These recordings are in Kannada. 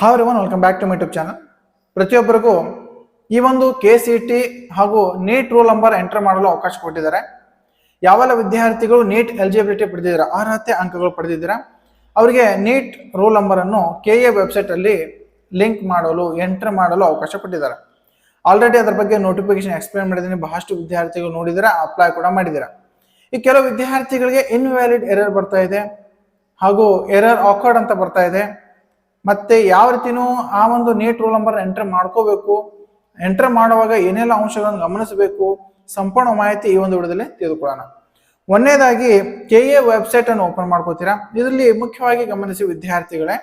Have one welcome back to my YouTube channel ಪ್ರತಿಯೊಬ್ಬರಿಗೂ ಈ ಒಂದು ಕೆ ಸಿ ಟಿ ಹಾಗೂ ನೀಟ್ ರೋಲ್ ನಂಬರ್ ಎಂಟರ್ ಮಾಡಲು ಅವಕಾಶ ಕೊಟ್ಟಿದ್ದಾರೆ. ಯಾವೆಲ್ಲ ವಿದ್ಯಾರ್ಥಿಗಳು ನೀಟ್ ಎಲಿಜಿಬಿಲಿಟಿ ಪಡೆದಿದ್ದೀರಾ, ಅರ್ಹತೆ ಅಂಕಗಳು ಪಡೆದಿದ್ದೀರಾ, ಅವರಿಗೆ ನೀಟ್ ರೋಲ್ ನಂಬರ್ ಅನ್ನು ಕೆ ಎ ವೆಬ್ಸೈಟ್ ಅಲ್ಲಿ ಲಿಂಕ್ ಮಾಡಲು ಎಂಟರ್ ಮಾಡಲು ಅವಕಾಶ ಕೊಟ್ಟಿದ್ದಾರೆ. ಆಲ್ರೆಡಿ ಅದರ ಬಗ್ಗೆ ನೋಟಿಫಿಕೇಶನ್ ಎಕ್ಸ್ಪ್ಲೇನ್ ಮಾಡಿದ್ದೀನಿ, ಬಹಳಷ್ಟು ವಿದ್ಯಾರ್ಥಿಗಳು ನೋಡಿದ್ದೀರಾ ಅಪ್ಲೈ ಕೂಡ ಮಾಡಿದ್ದೀರಾ. ಈ ಕೆಲವು ವಿದ್ಯಾರ್ಥಿಗಳಿಗೆ ಇನ್ವ್ಯಾಲಿಡ್ ಎರರ್ ಬರ್ತಾ ಇದೆ ಹಾಗೂ ಎರರ್ ಆಕರ್ಡ್ ಅಂತ ಬರ್ತಾ ಇದೆ. ಮತ್ತೆ ಯಾವ ರೀತಿನೂ ಆ ಒಂದು ನೀಟ್ ರೋಲ್ ನಂಬರ್ ಎಂಟರ್ ಮಾಡ್ಕೋಬೇಕು. ಎಂಟರ್ ಮಾಡುವಾಗ ಏನೆಲ್ಲ ಅಂಶಗಳನ್ನು ಗಮನಿಸಬೇಕು, ಸಂಪೂರ್ಣ ಮಾಹಿತಿ ಈ ಒಂದು ವಿಡಿಯೋದಲ್ಲಿ ತಿಳಿದುಕೊಳ್ಳೋಣ. ಒಂದನೇದಾಗಿ ಕೆ ಎ ವೆಬ್ಸೈಟ್ ಅನ್ನು ಓಪನ್ ಮಾಡ್ಕೋತೀರಾ? ಇದರಲ್ಲಿ ಮುಖ್ಯವಾಗಿ ಗಮನಿಸಿ ವಿದ್ಯಾರ್ಥಿಗಳೇ,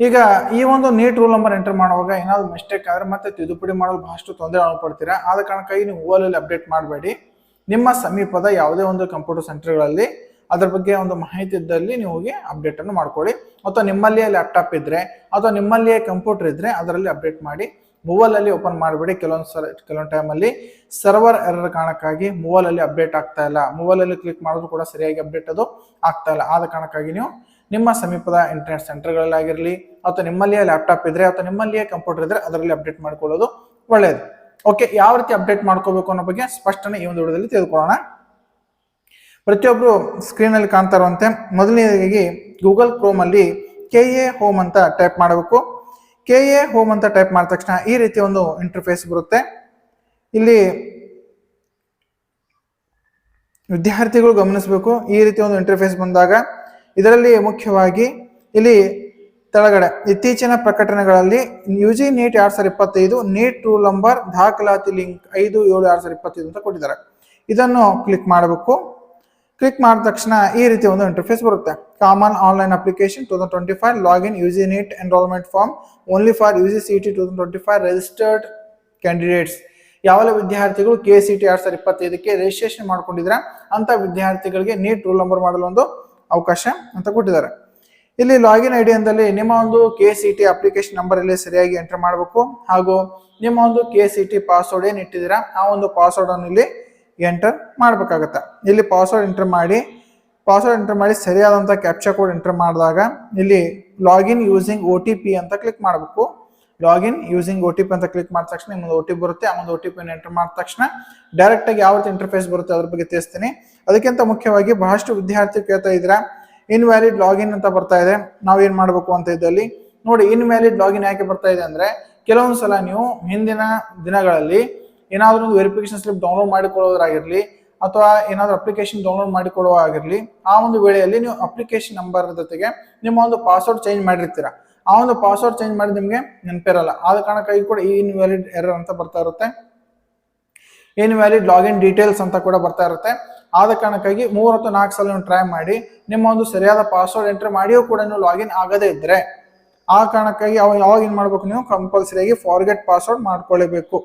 ಈಗ ಈ ಒಂದು ನೀಟ್ ರೂಲ್ ನಂಬರ್ ಎಂಟರ್ ಮಾಡುವಾಗ ಏನಾದ್ರು ಮಿಸ್ಟೇಕ್ ಆದ್ರೆ ಮತ್ತೆ ತಿದ್ದುಪಡಿ ಮಾಡಲು ಬಹಳಷ್ಟು ತೊಂದರೆ ಅನುಪಡ್ತೀರಾ ಆದ ಕಾರಣಕ್ಕಾಗಿ ನೀವು ಓಲಲ್ಲಿ ಅಪ್ಡೇಟ್ ಮಾಡಬೇಡಿ. ನಿಮ್ಮ ಸಮೀಪದ ಯಾವುದೇ ಒಂದು ಕಂಪ್ಯೂಟರ್ ಸೆಂಟರ್ಗಳಲ್ಲಿ ಅದ್ರ ಬಗ್ಗೆ ಒಂದು ಮಾಹಿತಿ ಇದ್ದಲ್ಲಿ ನೀವು ಹೋಗಿ ಅಪ್ಡೇಟ್ ಅನ್ನು ಮಾಡ್ಕೊಳ್ಳಿ. ಅಥವಾ ನಿಮ್ಮಲ್ಲಿಯೇ ಲ್ಯಾಪ್ಟಾಪ್ ಇದ್ರೆ, ಅಥವಾ ನಿಮ್ಮಲ್ಲಿಯೇ ಕಂಪ್ಯೂಟರ್ ಇದ್ರೆ ಅದರಲ್ಲಿ ಅಪ್ಡೇಟ್ ಮಾಡಿ. ಮೂವಲ್ ಅಲ್ಲಿ ಓಪನ್ ಮಾಡಿಬಿಡಿ. ಕೆಲವೊಂದು ಸಲ, ಕೆಲವೊಂದು ಟೈಮಲ್ಲಿ ಸರ್ವರ್ ಎರರ್ ಕಾರಣಕ್ಕಾಗಿ ಮೂವಲ್ ಅಲ್ಲಿ ಅಪ್ಡೇಟ್ ಆಗ್ತಾ ಇಲ್ಲ. ಮೂವಲ್ ಅಲ್ಲಿ ಕ್ಲಿಕ್ ಮಾಡಿದ್ರು ಕೂಡ ಸರಿಯಾಗಿ ಅಪ್ಡೇಟ್ ಅದು ಆಗ್ತಾ ಇಲ್ಲ. ಆದ ಕಾರಣಕ್ಕಾಗಿ ನೀವು ನಿಮ್ಮ ಸಮೀಪದ ಇಂಟರ್ನೆಟ್ ಸೆಂಟರ್ಗಳಲ್ಲಾಗಿರಲಿ ಅಥವಾ ನಿಮ್ಮಲ್ಲಿಯೇ ಲ್ಯಾಪ್ಟಾಪ್ ಇದ್ರೆ, ಅಥವಾ ನಿಮ್ಮಲ್ಲಿಯೇ ಕಂಪ್ಯೂಟರ್ ಇದ್ರೆ ಅದರಲ್ಲಿ ಅಪ್ಡೇಟ್ ಮಾಡ್ಕೊಳ್ಳೋದು ಒಳ್ಳೆಯದು ಓಕೆ ಯಾವ ರೀತಿ ಅಪ್ಡೇಟ್ ಮಾಡ್ಕೋಬೇಕು ಅನ್ನೋ ಬಗ್ಗೆ ಸ್ಪಷ್ಟನೆ ಈ ಒಂದು ವಿಡಿಯೋದಲ್ಲಿ ತಿಳ್ಕೊಳ್ಳೋಣ ಪ್ರತಿಯೊಬ್ಬರು ಸ್ಕ್ರೀನ್ ಅಲ್ಲಿ ಕಾಣ್ತಾ ಇರುವಂತೆ. ಮೊದಲನೇದಾಗಿ ಗೂಗಲ್ ಕ್ರೋಮಲ್ಲಿ ಕೆ ಎ ಹೋಮ್ ಅಂತ ಟೈಪ್ ಮಾಡಬೇಕು. ಕೆ ಎ ಹೋಮ್ ಅಂತ ಟೈಪ್ ಮಾಡಿದ ತಕ್ಷಣ ಈ ರೀತಿ ಒಂದು ಇಂಟರ್ಫೇಸ್ ಬರುತ್ತೆ. ಇಲ್ಲಿ ವಿದ್ಯಾರ್ಥಿಗಳು ಗಮನಿಸಬೇಕು. ಈ ರೀತಿ ಒಂದು ಇಂಟರ್ಫೇಸ್ ಬಂದಾಗ ಇದರಲ್ಲಿ ಮುಖ್ಯವಾಗಿ ಇಲ್ಲಿ ತೆಳಗಡೆ ಇತ್ತೀಚಿನ ಪ್ರಕಟಣೆಗಳಲ್ಲಿ ಯು ಜಿ ನೀಟ್ ಎರಡ್ ಸಾವಿರದ ಇಪ್ಪತ್ತೈದು ನೀಟ್ ರೂಲ್ ನಂಬರ್ ದಾಖಲಾತಿ ಲಿಂಕ್ ಐದು ಏಳು ಎರಡ್ ಸಾವಿರದ ಇಪ್ಪತ್ತೈದು ಅಂತ ಕೊಟ್ಟಿದ್ದಾರೆ. ಇದನ್ನು ಕ್ಲಿಕ್ ಮಾಡಬೇಕು. ಕ್ಲಿಕ್ ಮಾಡಿದ ತಕ್ಷಣ ಈ ರೀತಿ ಒಂದು ಇಂಟರ್ಫೇಸ್ ಬರುತ್ತೆ. Common online application two thousand twenty five login you in NEET enrollment form only for U G C T two thousand twenty five registered candidates ಯಾವೆಲ್ಲ ವಿದ್ಯಾರ್ಥಿಗಳು ಕೆ ಸಿ ಟಿ ಎರಡ್ ಸಾವಿರದ ಇಪ್ಪತ್ತೈದಕ್ಕೆ ರಿಜಿಸ್ಟ್ರೇಷನ್ ಮಾಡ್ಕೊಂಡಿದ್ರೆ ಅಂತ ವಿದ್ಯಾರ್ಥಿಗಳಿಗೆ ನೀಟ್ ರೂಲ್ ನಂಬರ್ ಮಾಡಲು ಒಂದು ಅವಕಾಶ ಅಂತ ಕೊಟ್ಟಿದ್ದಾರೆ. ಇಲ್ಲಿ ಲಾಗಿನ್ ಐ ಡಿ ನಿಮ್ಮ ಒಂದು K C T application number ಇಲ್ಲಿ ಸರಿಯಾಗಿ ಎಂಟರ್ ಮಾಡಬೇಕು. ಹಾಗೂ ನಿಮ್ಮ ಒಂದು ಕೆ ಸಿ ಟಿ ಪಾಸ್ವರ್ಡ್ ಏನು ಇಟ್ಟಿದ್ದೀರಾ, ಆ ಒಂದು ಪಾಸ್ವರ್ಡ್ ಅನ್ನು ಇಲ್ಲಿ ಎಂಟರ್ ಮಾಡಬೇಕಾಗತ್ತೆ. ಇಲ್ಲಿ ಪಾಸ್ವರ್ಡ್ ಎಂಟರ್ ಮಾಡಿ ಪಾಸ್ವರ್ಡ್ ಎಂಟರ್ ಮಾಡಿ ಸರಿಯಾದಂಥ ಕ್ಯಾಪ್ಚಾ ಕೋಡ್ ಎಂಟರ್ ಮಾಡಿದಾಗ ಇಲ್ಲಿ login using O T P ಅಂತ ಕ್ಲಿಕ್ ಮಾಡಬೇಕು. Login using O T P ಅಂತ ಕ್ಲಿಕ್ ಮಾಡಿದ ತಕ್ಷಣ ನಿಮ್ಮದು ಒ ಟಿ ಪಿ ಬರುತ್ತೆ ಆ ಒಂದು ಒ ಟಿ ಪಿ ಎಂಟರ್ ಮಾಡಿದ ತಕ್ಷಣ ಡೈರೆಕ್ಟ್ ಆಗಿ ಯಾವ ರೀತಿ ಇಂಟರ್ಫೇಸ್ ಬರುತ್ತೆ ಅದ್ರ ಬಗ್ಗೆ ತಿಳಿಸ್ತೀನಿ. ಅದಕ್ಕಿಂತ ಮುಖ್ಯವಾಗಿ ಬಹಳಷ್ಟು ವಿದ್ಯಾರ್ಥಿ ಕೇಳ್ತಾ ಇದ್ರ ಇನ್ವ್ಯಾಲಿಡ್ ಲಾಗಿನ್ ಅಂತ ಬರ್ತಾ ಇದೆ. ನಾವು ಏನ್ ಮಾಡಬೇಕು ಅಂತ ಇದ್ದಲ್ಲಿ, ನೋಡಿ ಇನ್ವ್ಯಾಲಿಡ್ ಲಾಗಿನ್ ಯಾಕೆ ಬರ್ತಾ ಇದೆ ಅಂದ್ರೆ ಕೆಲವೊಂದು ಸಲ ನೀವು ಹಿಂದಿನ ದಿನಗಳಲ್ಲಿ ಏನಾದ್ರೂ ಒಂದು ವೆರಿಫಿಕೇಶನ್ ಸ್ಲಿಪ್ ಡೌನ್ಲೋಡ್ ಮಾಡಿಕೊಳ್ಳೋದಾಗಿರಲಿ ಅಥವಾ ಏನಾದರೂ ಅಪ್ಲಿಕೇಶನ್ ಡೌನ್ಲೋಡ್ ಮಾಡಿಕೊಳ್ಳುವಾಗಿರ್ಲಿ, ಆ ಒಂದು ವೇಳೆಯಲ್ಲಿ ನೀವು ಅಪ್ಲಿಕೇಶನ್ ನಂಬರ್ ಜೊತೆಗೆ ನಿಮ್ಮ ಒಂದು ಪಾಸ್ವರ್ಡ್ ಚೇಂಜ್ ಮಾಡಿರ್ತೀರ. ಆ ಒಂದು ಪಾಸ್ವರ್ಡ್ ಚೇಂಜ್ ಮಾಡಿ ನಿಮಗೆ ನೆನಪಿರಲ್ಲ. ಆದ ಕಾರಣಕ್ಕಾಗಿ ಕೂಡ ಈ ಇನ್ವ್ಯಾಲಿಡ್ ಎರರ್ ಅಂತ ಬರ್ತಾ ಇರುತ್ತೆ. ಇನ್ ವ್ಯಾಲಿಡ್ ಲಾಗಿನ್ ಡೀಟೇಲ್ಸ್ ಅಂತ ಕೂಡ ಬರ್ತಾ ಇರುತ್ತೆ. ಆದ ಕಾರಣಕ್ಕಾಗಿ ಮೂರು ಅಥವಾ ನಾಲ್ಕು ಸಲ ನೀವು ಟ್ರೈ ಮಾಡಿ, ನಿಮ್ಮ ಒಂದು ಸರಿಯಾದ ಪಾಸ್ವರ್ಡ್ ಎಂಟ್ರಿ ಮಾಡಿಯೂ ಕೂಡ ನೀವು ಲಾಗಿನ್ ಆಗದೇ ಇದ್ರೆ, ಆ ಕಾರಣಕ್ಕಾಗಿ ಅವಾಗ ಯಾವಾಗ ಏನ್ ಮಾಡ್ಬೇಕು ನೀವು ಕಂಪಲ್ಸರಿಯಾಗಿ ಫಾರ್ಗೆಟ್ ಪಾಸ್ವರ್ಡ್ ಮಾಡ್ಕೊಳ್ಳೇಬೇಕು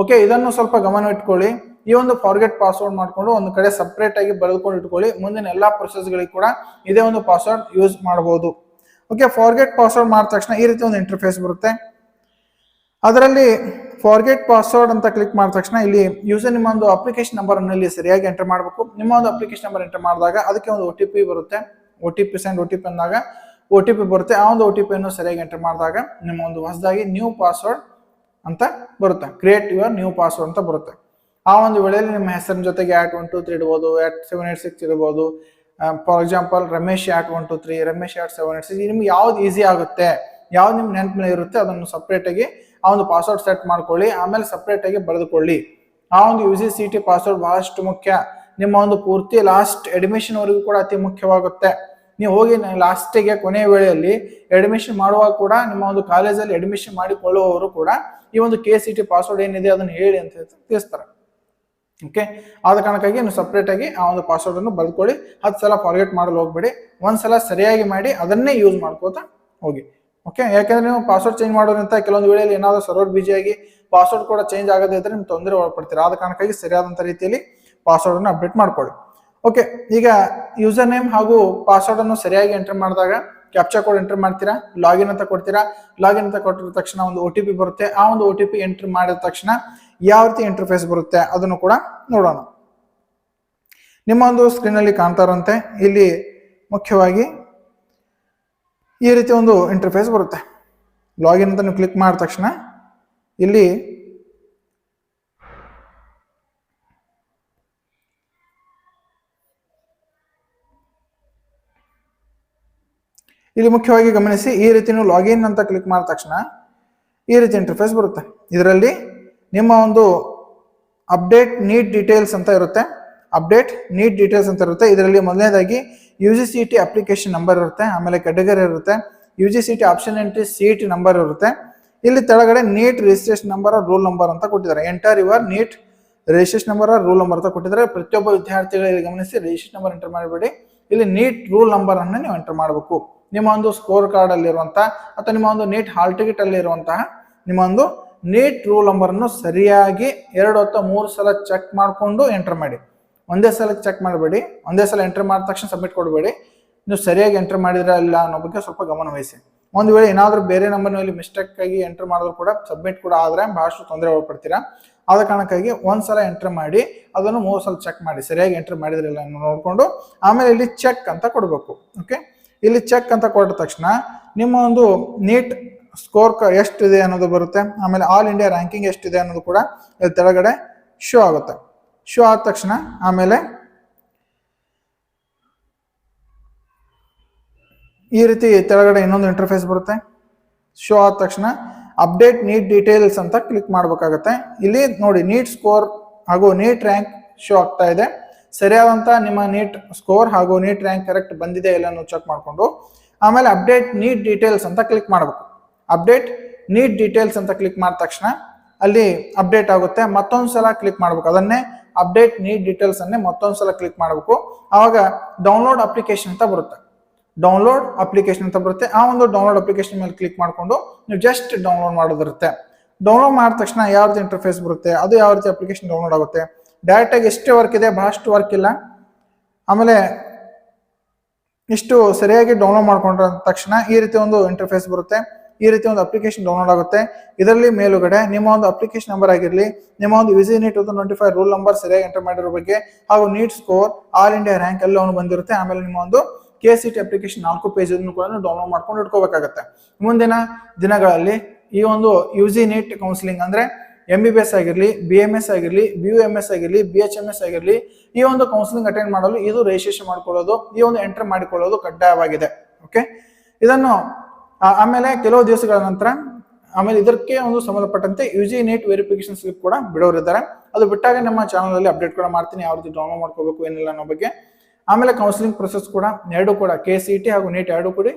ಓಕೆ ಇದನ್ನು ಸ್ವಲ್ಪ ಗಮನ ಇಟ್ಕೊಳ್ಳಿ. ಈ ಒಂದು ಫಾರ್ಗೆಟ್ ಪಾಸ್ವರ್ಡ್ ಮಾಡಿಕೊಂಡು ಒಂದು ಕಡೆ ಸಪ್ರೇಟ್ ಆಗಿ ಬರೆದುಕೊಂಡು ಇಟ್ಕೊಳ್ಳಿ. ಮುಂದಿನ ಎಲ್ಲಾ ಗಳಿಗೆ ಕೂಡ ಇದೇ ಒಂದು ಪಾಸ್ವರ್ಡ್ ಯೂಸ್ ಮಾಡಬಹುದು ಓಕೆ ಫಾರ್ಗೆಟ್ ಪಾಸ್ವರ್ಡ್ ಮಾಡಿದ ತಕ್ಷಣ ಈ ರೀತಿ ಒಂದು ಇಂಟರ್ಫೇಸ್ ಬರುತ್ತೆ. ಅದರಲ್ಲಿ ಫಾರ್ಗೆಟ್ ಪಾಸ್ವರ್ಡ್ ಅಂತ ಕ್ಲಿಕ್ ಮಾಡಿದ ತಕ್ಷಣ ಇಲ್ಲಿ ಯೂಸರ್ ನಿಮ್ಮ ಒಂದು ಅಪ್ಲಿಕೇಶನ್ ನಂಬರ್ ಅನ್ನು ಇಲ್ಲಿ ಸರಿಯಾಗಿ ಎಂಟರ್ ಮಾಡಬೇಕು. ನಿಮ್ಮ ಒಂದು ಅಪ್ಲಿಕೇಶನ್ ನಂಬರ್ ಎಂಟರ್ ಮಾಡಿದಾಗ ಅದಕ್ಕೆ ಒಂದು ಒ ಟಿ ಪಿ ಬರುತ್ತೆ. O T P send O T P ಅಂದಾಗ ಒ ಟಿ ಪಿ ಬರುತ್ತೆ. ಆ ಒಂದು ಒ ಟಿ ಪಿಯನ್ನು ಸರಿಯಾಗಿ ಎಂಟರ್ ಮಾಡಿದಾಗ ನಿಮ್ಮ ಒಂದು ಹೊಸದಾಗಿ ನ್ಯೂ ಪಾಸ್ವರ್ಡ್ ಅಂತ ಬರುತ್ತೆ. ಕ್ರಿಯೇಟ್ ಯುವರ್ ನ್ಯೂ ಪಾಸ್ವರ್ಡ್ ಅಂತ ಬರುತ್ತೆ. ಆ ಒಂದು ವೇಳೆಯಲ್ಲಿ ನಿಮ್ಮ ಹೆಸರಿನ ಜೊತೆಗೆ ಆಟ್ ಒನ್ ಟು ತ್ರೀ ಇಡ್ಬೋದು ಆಟ್ ಸೆವೆನ್ ಏಟ್ ಸಿಕ್ಸ್ ಇರ್ಬೋದು for example Ramesh at one two three Ramesh at seven eight six ನಿಮ್ಗೆ ಯಾವ್ದು ಈಸಿ ಆಗುತ್ತೆ, ಯಾವ್ದು ನಿಮ್ಮ ನೆನಪಿನ ಇರುತ್ತೆ, ಅದನ್ನು ಸಪ್ರೇಟ್ ಆಗಿ ಆ ಒಂದು ಪಾಸ್ವರ್ಡ್ ಸೆಟ್ ಮಾಡ್ಕೊಳ್ಳಿ, ಆಮೇಲೆ ಸಪ್ರೇಟ್ ಆಗಿ ಬರೆದುಕೊಳ್ಳಿ. ಆ ಒಂದು ಯು ಸಿ ಟಿ ಪಾಸ್ವರ್ಡ್ ಬಹಳಷ್ಟು ಮುಖ್ಯ. ನಿಮ್ಮ ಒಂದು ಪೂರ್ತಿ ಲಾಸ್ಟ್ ಅಡ್ಮಿಷನ್ ವರೆಗೂ ಕೂಡ ಅತಿ ಮುಖ್ಯವಾಗುತ್ತೆ. ನೀವು ಹೋಗಿ ಲಾಸ್ಟಿಗೆ ಕೊನೆಯ ವೇಳೆಯಲ್ಲಿ ಅಡ್ಮಿಷನ್ ಮಾಡುವಾಗ ಕೂಡ ನಿಮ್ಮ ಒಂದು ಕಾಲೇಜಲ್ಲಿ ಅಡ್ಮಿಷನ್ ಮಾಡಿಕೊಳ್ಳುವವರು ಕೂಡ ಈ ಒಂದು ಕೆ ಸಿ ಟಿ ಪಾಸ್ವರ್ಡ್ ಏನಿದೆ ಅದನ್ನು ಹೇಳಿ ಅಂತ ತಿಳಿಸ್ತಾರೆ. ಓಕೆ ಆದ ಕಾರಣಕ್ಕಾಗಿ ನೀವು ಸಪ್ರೇಟ್ ಆಗಿ ಆ ಒಂದು ಪಾಸ್ವರ್ಡ್ ಅನ್ನು ಹತ್ತು ಸಲ ಫಾರ್ಗೆಟ್ ಮಾಡಲು ಹೋಗ್ಬೇಡಿ. ಒಂದ್ಸಲ ಸರಿಯಾಗಿ ಮಾಡಿ ಅದನ್ನೇ ಯೂಸ್ ಮಾಡ್ಕೋತಾ ಹೋಗಿ. ಓಕೆ ಯಾಕಂದ್ರೆ ನೀವು ಪಾಸ್ವರ್ಡ್ ಚೇಂಜ್ ಮಾಡೋದ್ರಿಂದ ಕೆಲವೊಂದು ವೇಳೆಯಲ್ಲಿ ಏನಾದರೂ ಸರ್ವರ್ ಬಿಜಿಯಾಗಿ ಪಾಸ್ವರ್ಡ್ ಕೂಡ ಚೇಂಜ್ ಆಗದೇ ಇದ್ರೆ ನಿಮ್ಗೆ ತೊಂದರೆ ಒಳಪಡ್ತೀರಾ. ಆದ ಕಾರಣಕ್ಕಾಗಿ ಸರಿಯಾದಂಥ ರೀತಿಯಲ್ಲಿ ಪಾಸ್ವರ್ಡ್ ಅನ್ನು ಅಪ್ಡೇಟ್ ಮಾಡ್ಕೊಳ್ಳಿ. ಓಕೆ ಈಗ ಯೂಸರ್ ನೇಮ್ ಹಾಗೂ ಪಾಸ್ವರ್ಡ್ ಅನ್ನು ಸರಿಯಾಗಿ ಎಂಟರ್ ಮಾಡಿದಾಗ ಕ್ಯಾಪ್ಚಾ ಕೋಡ್ ಎಂಟರ್ ಮಾಡ್ತೀರಾ? ಲಾಗಿನ್ ಅಂತ ಕೊಡ್ತೀರಾ? ಲಾಗಿನ್ ಅಂತ ಕೊಟ್ಟಿದ ತಕ್ಷಣ ಒಂದು ಒ ಟಿ ಪಿ ಬರುತ್ತೆ. ಆ ಒಂದು ಒ ಟಿ ಪಿ ಎಂಟರ್ ಮಾಡಿದ ತಕ್ಷಣ ಯಾವ ರೀತಿ ಇಂಟರ್ಫೇಸ್ ಬರುತ್ತೆ ಅದನ್ನು ಕೂಡ ನೋಡೋಣ. ನಿಮ್ಮ ಒಂದು ಸ್ಕ್ರೀನ್ ಅಲ್ಲಿ ಕಾಣ್ತಾ ಇರುವಂತೆ ಇಲ್ಲಿ ಮುಖ್ಯವಾಗಿ ಈ ರೀತಿ ಒಂದು ಇಂಟರ್ಫೇಸ್ ಬರುತ್ತೆ. ಲಾಗಿನ್ ಅಂತ ನೀವು ಕ್ಲಿಕ್ ಮಾಡಿದ ತಕ್ಷಣ ಇಲ್ಲಿ ಇಲ್ಲಿ ಮುಖ್ಯವಾಗಿ ಗಮನಿಸಿ ಈ ರೀತಿ ನೀವು ಲಾಗಿನ್ ಅಂತ ಕ್ಲಿಕ್ ಮಾಡಿದ ತಕ್ಷಣ ಈ ರೀತಿ ಇಂಟರ್ಫೇಸ್ ಬರುತ್ತೆ. ಇದರಲ್ಲಿ ನಿಮ್ಮ ಒಂದು ಅಪ್ಡೇಟ್ ನೀಟ್ ಡೀಟೇಲ್ಸ್ ಅಂತ ಇರುತ್ತೆ. ಅಪ್ಡೇಟ್ ನೀಟ್ ಡೀಟೇಲ್ಸ್ ಅಂತ ಇರುತ್ತೆ. ಇದರಲ್ಲಿ ಮೊದಲನೇದಾಗಿ U G C T application number ಇರುತ್ತೆ. ಆಮೇಲೆ ಕೆಟಗರಿ ಇರುತ್ತೆ. U G C T option entry C T number ಇರುತ್ತೆ. ಇಲ್ಲಿ ತೆಳಗಡೆ NEET registration number roll number ಅಂತ ಕೊಟ್ಟಿದ್ದಾರೆ. Enter your NEET registration number roll number ಅಂತ ಕೊಟ್ಟಿದ್ದಾರೆ. ಪ್ರತಿಯೊಬ್ಬ ವಿದ್ಯಾರ್ಥಿಗಳಿಗೆ ಗಮನಿಸಿ ರಿಜಿಸ್ಟ್ರೇಷನ್ ನಂಬರ್ ಎಂಟರ್ ಮಾಡಬೇಡಿ. ಇಲ್ಲಿ ನೀಟ್ ರೂಲ್ ನಂಬರ್ ಅನ್ನು ನೀವು ಎಂಟರ್ ಮಾಡಬೇಕು. ನಿಮ್ಮ ಒಂದು ಸ್ಕೋರ್ ಕಾರ್ಡ್ ಅಲ್ಲಿರುವಂತಹ ಅಥವಾ ನಿಮ್ಮ ಒಂದು ನೀಟ್ ಹಾಲ್ ಟಿಕೆಟ್ ಅಲ್ಲಿ ಇರುವಂತಹ ನಿಮ್ಮ ಒಂದು ನೀಟ್ ರೂಲ್ ನಂಬರ್ ಅನ್ನು ಸರಿಯಾಗಿ ಎರಡು ಅಥವಾ ಮೂರು ಸಲ ಚೆಕ್ ಮಾಡಿಕೊಂಡು ಎಂಟರ್ ಮಾಡಿ. ಒಂದೇ ಸಲ ಚೆಕ್ ಮಾಡಬೇಡಿ. ಒಂದೇ ಸಲ ಎಂಟರ್ ಮಾಡಿದ ತಕ್ಷಣ ಸಬ್ಮಿಟ್ ಕೊಡಬೇಡಿ. ನೀವು ಸರಿಯಾಗಿ ಎಂಟರ್ ಮಾಡಿದ್ರ ಇಲ್ಲ ಅನ್ನೋ ಬಗ್ಗೆ ಸ್ವಲ್ಪ ಗಮನ ವಹಿಸಿ. ಒಂದು ವೇಳೆ ಏನಾದರೂ ಬೇರೆ ನಂಬರ್ ಇಲ್ಲಿ ಮಿಸ್ಟೇಕ್ ಆಗಿ ಎಂಟರ್ ಮಾಡಿದ್ರು ಕೂಡ ಸಬ್ಮಿಟ್ ಕೂಡ ಆದ್ರೆ ಬಹಳಷ್ಟು ತೊಂದರೆ ಒಳಪಡ್ತೀರಾ ಆದ ಕಾರಣಕ್ಕಾಗಿ ಒಂದ್ಸಲ ಎಂಟರ್ ಮಾಡಿ, ಅದನ್ನು ಮೂರು ಸಲ ಚೆಕ್ ಮಾಡಿ. ಸರಿಯಾಗಿ ಎಂಟರ್ ಮಾಡಿದ್ರಿಲ್ಲ ನೋಡಿಕೊಂಡು ಆಮೇಲೆ ಇಲ್ಲಿ ಚೆಕ್ ಅಂತ ಕೊಡಬೇಕು. ಓಕೆ ಇಲ್ಲಿ ಚೆಕ್ ಅಂತ ಕೊಟ್ಟ ತಕ್ಷಣ ನಿಮ್ಮ ಒಂದು ನೀಟ್ ಸ್ಕೋರ್ ಎಷ್ಟಿದೆ ಅನ್ನೋದು ಬರುತ್ತೆ. ಆಮೇಲೆ ಆಲ್ ಇಂಡಿಯಾ ರ್ಯಾಂಕಿಂಗ್ ಎಷ್ಟಿದೆ ಅನ್ನೋದು ಕೂಡ ಇಲ್ಲಿ ತೆಳಗಡೆ ಶೋ ಆಗುತ್ತೆ. ಶೋ ಆದ ತಕ್ಷಣ ಆಮೇಲೆ ಈ ರೀತಿ ತೆಳಗಡೆ ಇನ್ನೊಂದು ಇಂಟರ್ಫೇಸ್ ಬರುತ್ತೆ. ಶೋ ಆದ ತಕ್ಷಣ ಅಪ್ಡೇಟ್ ನೀಟ್ ಡೀಟೇಲ್ಸ್ ಅಂತ ಕ್ಲಿಕ್ ಮಾಡಬೇಕಾಗತ್ತೆ. ಇಲ್ಲಿ ನೋಡಿ ನೀಟ್ ಸ್ಕೋರ್ ಹಾಗೂ ನೀಟ್ ರ್ಯಾಂಕ್ ಶೋ ಆಗ್ತಾ ಇದೆ. ಸರಿಯಾದಂತ ನಿಮ್ಮ ನೀಟ್ ಸ್ಕೋರ್ ಹಾಗೂ ನೀಟ್ ರ್ಯಾಂಕ್ ಕರೆಕ್ಟ್ ಬಂದಿದೆ ಇಲ್ಲ ಚೆಕ್ ಮಾಡಿಕೊಂಡು, ಆಮೇಲೆ ಅಪ್ಡೇಟ್ ನೀಟ್ ಡೀಟೇಲ್ಸ್ ಅಂತ ಕ್ಲಿಕ್ ಮಾಡಬೇಕು. ಅಪ್ಡೇಟ್ ನೀಟ್ ಡೀಟೇಲ್ಸ್ ಅಂತ ಕ್ಲಿಕ್ ಮಾಡಿದ ತಕ್ಷಣ ಅಲ್ಲಿ ಅಪ್ಡೇಟ್ ಆಗುತ್ತೆ, ಮತ್ತೊಂದು ಸಲ ಕ್ಲಿಕ್ ಮಾಡಬೇಕು. ಅದನ್ನೇ ಅಪ್ಡೇಟ್ ನೀಟ್ ಡೀಟೇಲ್ಸ್ ಅನ್ನೇ ಮತ್ತೊಂದು ಸಲ ಕ್ಲಿಕ್ ಮಾಡಬೇಕು. ಆವಾಗ ಡೌನ್ಲೋಡ್ ಅಪ್ಲಿಕೇಶನ್ ಅಂತ ಬರುತ್ತೆ. ಡೌನ್ಲೋಡ್ ಅಪ್ಲಿಕೇಶನ್ ಅಂತ ಬರುತ್ತೆ. ಆ ಒಂದು ಡೌನ್ಲೋಡ್ ಅಪ್ಲಿಕೇಶನ್ ಮೇಲೆ ಕ್ಲಿಕ್ ಮಾಡಿಕೊಂಡು ನೀವು ಜಸ್ಟ್ ಡೌನ್ಲೋಡ್ ಮಾಡೋದಿರುತ್ತೆ. ಡೌನ್ಲೋಡ್ ಮಾಡಿದ ತಕ್ಷಣ ಯಾವ ರೀತಿ ಇಂಟರ್ಫೇಸ್ ಬರುತ್ತೆ, ಅದು ಯಾವ ರೀತಿ ಅಪ್ಲಿಕೇಶನ್ ಡೌನ್ಲೋಡ್ ಆಗುತ್ತೆ ಡೈರೆಕ್ಟ್ ಆಗಿ ಎಷ್ಟೇ ವರ್ಕ್ ಇದೆ? ಭಾಳಷ್ಟು ವರ್ಕ್ ಇಲ್ಲ. ಆಮೇಲೆ ಇಷ್ಟು ಸರಿಯಾಗಿ ಡೌನ್ಲೋಡ್ ಮಾಡ್ಕೊಂಡ್ರ ತಕ್ಷಣ ಈ ರೀತಿ ಒಂದು ಇಂಟರ್ಫೇಸ್ ಬರುತ್ತೆ. ಈ ರೀತಿ ಒಂದು ಅಪ್ಲಿಕೇಶನ್ ಡೌನ್ಲೋಡ್ ಆಗುತ್ತೆ. ಇದರಲ್ಲಿ ಮೇಲುಗಡೆ ನಿಮ್ಮ ಒಂದು ಅಪ್ಲಿಕೇಶನ್ ನಂಬರ್ ಆಗಿರಲಿ, ನಿಮ್ಮ ಒಂದು VC NEET two twenty five roll number ಸರಿಯಾಗಿ ಎಂಟರ್ ಮಾಡಿರೋ ಬಗ್ಗೆ ಹಾಗೂ NEET score all India rank ಎಲ್ಲ ಅವನು ಬಂದಿರುತ್ತೆ. ಆಮೇಲೆ ನಿಮ್ಮ ಒಂದು ಕೆ ಸಿ ಟಿ ಅಪ್ಲಿಕೇಶನ್ ನಾಲ್ಕು ಪೇಜ್ ಕೂಡ ಡೌನ್ಲೋಡ್ ಮಾಡ್ಕೊಂಡು ಇಟ್ಕೋಬೇಕಾಗತ್ತೆ. ಮುಂದಿನ ದಿನಗಳಲ್ಲಿ ಈ ಒಂದು ಯು ಜಿ ನೀಟ್ ಕೌನ್ಸಿಲಿಂಗ್ ಅಂದ್ರೆ ಎಂ ಬಿ ಬಿ ಎಸ್ ಆಗಿರಲಿ ಬಿ ಎಂ ಎಸ್ ಆಗಿರಲಿ ಬಿ ಯು ಎಂ ಎಸ್ ಆಗಿರಲಿ ಬಿ ಎಚ್ ಎಂ ಎಸ್ ಆಗಿರಲಿ, ಈ ಒಂದು ಕೌನ್ಸಿಲಿಂಗ್ ಅಟೆಂಡ್ ಮಾಡಲು ಇದು ರಿಜಿಸ್ಟ್ರೇಷನ್ ಮಾಡ್ಕೊಳ್ಳೋದು, ಈ ಒಂದು ಎಂಟರ್ ಮಾಡಿಕೊಳ್ಳೋದು ಕಡ್ಡಾಯವಾಗಿದೆ. ಓಕೆ ಇದನ್ನು ಆಮೇಲೆ ಕೆಲವು ದಿವಸಗಳ ನಂತರ, ಆಮೇಲೆ ಇದಕ್ಕೆ ಒಂದು ಸಂಬಂಧಪಟ್ಟಂತೆ U G NEET verification slip ಕೂಡ ಬಿಡೋರಿದ್ದಾರೆ ಅದು ಬಿಟ್ಟಾಗ ನಮ್ಮ ಚಾನಲಲ್ಲಿ ಅಪ್ಡೇಟ್ ಕೂಡ ಮಾಡ್ತೀನಿ, ಯಾವ ರೀತಿ ಡೌನ್ಲೋಡ್ ಮಾಡ್ಕೋಬೇಕು, ಏನಿಲ್ಲ ಅನ್ನೋ ಬಗ್ಗೆ. ಆಮೇಲೆ ಕೌನ್ಸಿಲಿಂಗ್ ಪ್ರೊಸೆಸ್ ಕೂಡ, ಎರಡು ಕೂಡ ಕೆ ಸಿ ಟಿ ಹಾಗೂ ನೀಟ್ ಎರಡು ಕೂಡಿ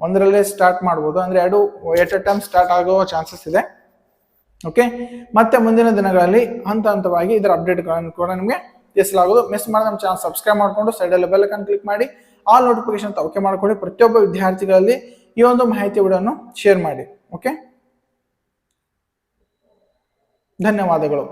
ಒಂದರಲ್ಲೇ ಸ್ಟಾರ್ಟ್ ಮಾಡ್ಬೋದು. ಅಂದ್ರೆ ಎರಡು ಎಟ್ ಎ ಟೈಮ್ ಸ್ಟಾರ್ಟ್ ಆಗೋ ಚಾನ್ಸಸ್ ಇದೆ. ಓಕೆ ಮತ್ತೆ ಮುಂದಿನ ದಿನಗಳಲ್ಲಿ ಹಂತ ಹಂತವಾಗಿ ಇದರ ಅಪ್ಡೇಟ್ಗಳನ್ನು ಕೂಡ ನಿಮಗೆ ತಿಳಿಸಲಾಗುವುದು. ಮಿಸ್ ಮಾಡಿದ ನಮ್ಮ ಚಾನಲ್ ಸಬ್ಸ್ಕ್ರೈಬ್ ಮಾಡಿಕೊಂಡು ಸೈಡಲ್ಲಿ ಬೆಲ್ ಐಕಾನ್ ಕ್ಲಿಕ್ ಮಾಡಿ ಆಲ್ ನೋಟಿಫಿಕೇಶನ್ ಅಂತ ಓಕೆ ಮಾಡ್ಕೊಳ್ಳಿ. ಪ್ರತಿಯೊಬ್ಬ ವಿದ್ಯಾರ್ಥಿಗಳಲ್ಲಿ ಈ ಒಂದು ಮಾಹಿತಿ ವಿಡಿಯೋನು ಶೇರ್ ಮಾಡಿ. ಓಕೆ ಧನ್ಯವಾದಗಳು.